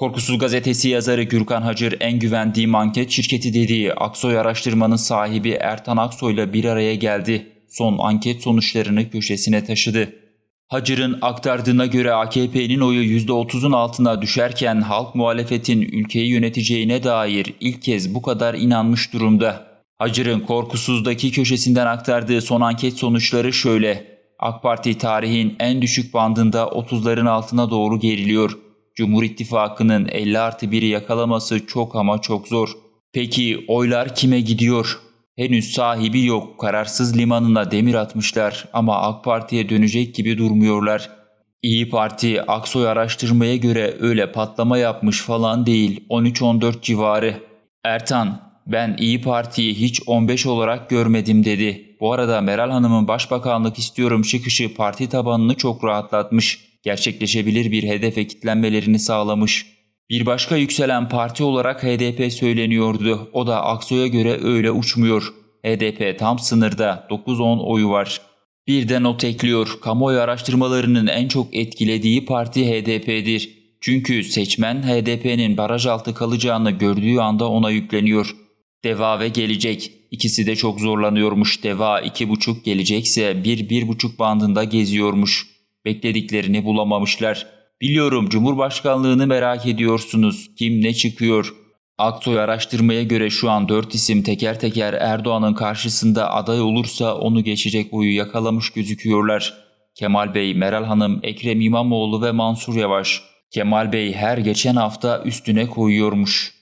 Korkusuz gazetesi yazarı Gürkan Hacır en güvendiğim anket şirketi dediği Aksoy araştırmanın sahibi Ertan Aksoy'la bir araya geldi. Son anket sonuçlarını köşesine taşıdı. Hacır'ın aktardığına göre AKP'nin oyu %30'un altına düşerken halk muhalefetin ülkeyi yöneteceğine dair ilk kez bu kadar inanmış durumda. Hacır'ın korkusuzdaki köşesinden aktardığı son anket sonuçları şöyle. AK Parti tarihin en düşük bandında 30'ların altına doğru geriliyor. Cumhur İttifakı'nın 50 artı 1'i yakalaması çok ama çok zor. Peki oylar kime gidiyor? Henüz sahibi yok. Kararsız limanına demir atmışlar ama AK Parti'ye dönecek gibi durmuyorlar. İyi Parti Aksoy araştırmaya göre öyle patlama yapmış falan değil. 13-14 civarı. Ertan, ben İyi Parti'yi hiç 15 olarak görmedim dedi. Bu arada Meral Hanım'ın başbakanlık istiyorum çıkışı parti tabanını çok rahatlatmış. Gerçekleşebilir bir hedefe kitlenmelerini sağlamış. Bir başka yükselen parti olarak HDP söyleniyordu. O da Aksoy'a göre öyle uçmuyor. HDP tam sınırda 9-10 oyu var. Bir de not ekliyor. Kamuoyu araştırmalarının en çok etkilediği parti HDP'dir. Çünkü seçmen HDP'nin baraj altı kalacağını gördüğü anda ona yükleniyor. Deva ve gelecek. İkisi de çok zorlanıyormuş. Deva 2,5 gelecekse 1-1,5 bandında geziyormuş. Beklediklerini bulamamışlar. Biliyorum Cumhurbaşkanlığını merak ediyorsunuz. Kim ne çıkıyor? Aksoy araştırmaya göre şu an 4 isim teker teker Erdoğan'ın karşısında aday olursa onu geçecek boyu yakalamış gözüküyorlar. Kemal Bey, Meral Hanım, Ekrem İmamoğlu ve Mansur Yavaş. Kemal Bey her geçen hafta üstüne koyuyormuş.